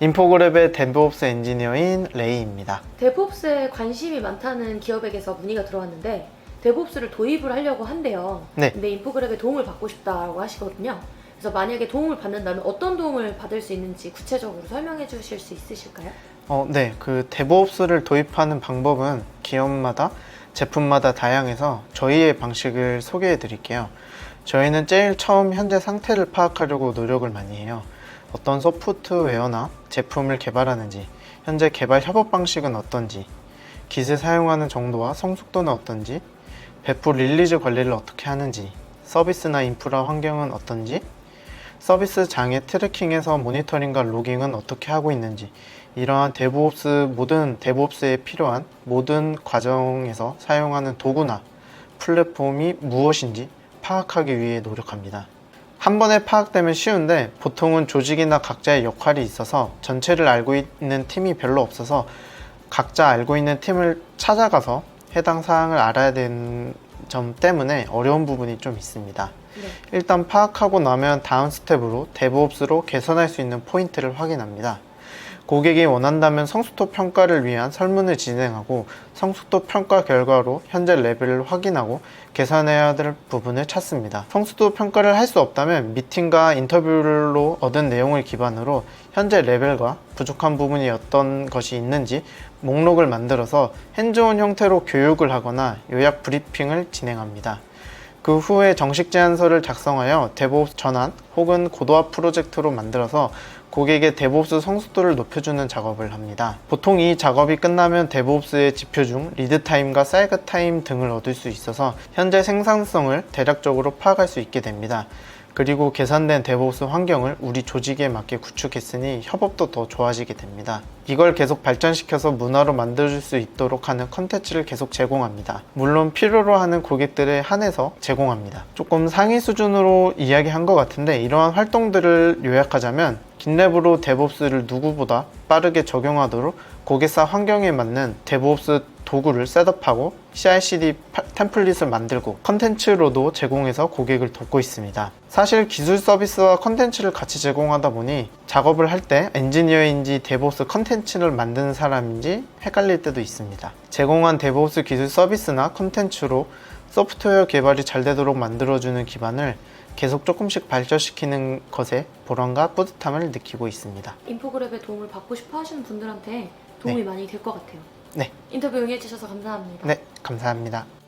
인포그랩의 데브옵스 엔지니어인 레이입니다. 데브옵스에 관심이 많다는 기업에게서 문의가 들어왔는데 데브옵스를 도입을 하려고 한대요. 네. 근데 인포그랩의 도움을 받고 싶다고 하시거든요. 그래서 만약에 도움을 받는다면 어떤 도움을 받을 수 있는지 구체적으로 설명해 주실 수 있으실까요? 어, 네. 그 데브옵스를 도입하는 방법은 기업마다 제품마다 다양해서 저희의 방식을 소개해 드릴게요. 저희는 제일 처음 현재 상태를 파악하려고 노력을 많이 해요. 어떤 소프트웨어나 제품을 개발하는지, 현재 개발 협업 방식은 어떤지, 기술 사용하는 정도와 성숙도는 어떤지, 배포 릴리즈 관리를 어떻게 하는지, 서비스나 인프라 환경은 어떤지, 서비스 장애 트래킹에서 모니터링과 로깅은 어떻게 하고 있는지, 이러한 데브옵스 모든 데브옵스에 필요한 모든 과정에서 사용하는 도구나 플랫폼이 무엇인지 파악하기 위해 노력합니다. 한 번에 파악되면 쉬운데 보통은 조직이나 각자의 역할이 있어서 전체를 알고 있는 팀이 별로 없어서 각자 알고 있는 팀을 찾아가서 해당 사항을 알아야 되는 점 때문에 어려운 부분이 좀 있습니다. 네. 일단 파악하고 나면 다음 스텝으로 데브옵스로 개선할 수 있는 포인트를 확인합니다. 고객이 원한다면 성숙도 평가를 위한 설문을 진행하고 성숙도 평가 결과로 현재 레벨을 확인하고 개선해야 될 부분을 찾습니다. 성숙도 평가를 할 수 없다면 미팅과 인터뷰로 얻은 내용을 기반으로 현재 레벨과 부족한 부분이 어떤 것이 있는지 목록을 만들어서 핸즈온 형태로 교육을 하거나 요약 브리핑을 진행합니다. 그 후에 정식 제안서를 작성하여 데브옵스 전환 혹은 고도화 프로젝트로 만들어서 고객의 데브옵스 성숙도를 높여주는 작업을 합니다. 보통 이 작업이 끝나면 데브옵스의 지표 중 리드 타임과 사이클 타임 등을 얻을 수 있어서 현재 생산성을 대략적으로 파악할 수 있게 됩니다. 그리고 개선된 데브옵스 환경을 우리 조직에 맞게 구축했으니 협업도 더 좋아지게 됩니다. 이걸 계속 발전시켜서 문화로 만들어줄 수 있도록 하는 컨텐츠를 계속 제공합니다. 물론 필요로 하는 고객들에 한해서 제공합니다. 조금 상위 수준으로 이야기한 것 같은데 이러한 활동들을 요약하자면 긴랩으로 데브옵스를 누구보다 빠르게 적용하도록 고객사 환경에 맞는 데브옵스 도구를 셋업하고 CI/CD 파- 템플릿을 만들고 컨텐츠로도 제공해서 고객을 돕고 있습니다. 사실 기술 서비스와 컨텐츠를 같이 제공하다 보니 작업을 할 때 엔지니어인지 데브옵스 컨텐츠를 만드는 사람인지 헷갈릴 때도 있습니다. 제공한 데브옵스 기술 서비스나 컨텐츠로 소프트웨어 개발이 잘 되도록 만들어주는 기반을 계속 조금씩 발전시키는 것에 보람과 뿌듯함을 느끼고 있습니다. 인포그랩의 도움을 받고 싶어 하시는 분들한테 도움이 많이 될 것 같아요. 네. 인터뷰 응해주셔서 감사합니다. 네, 감사합니다.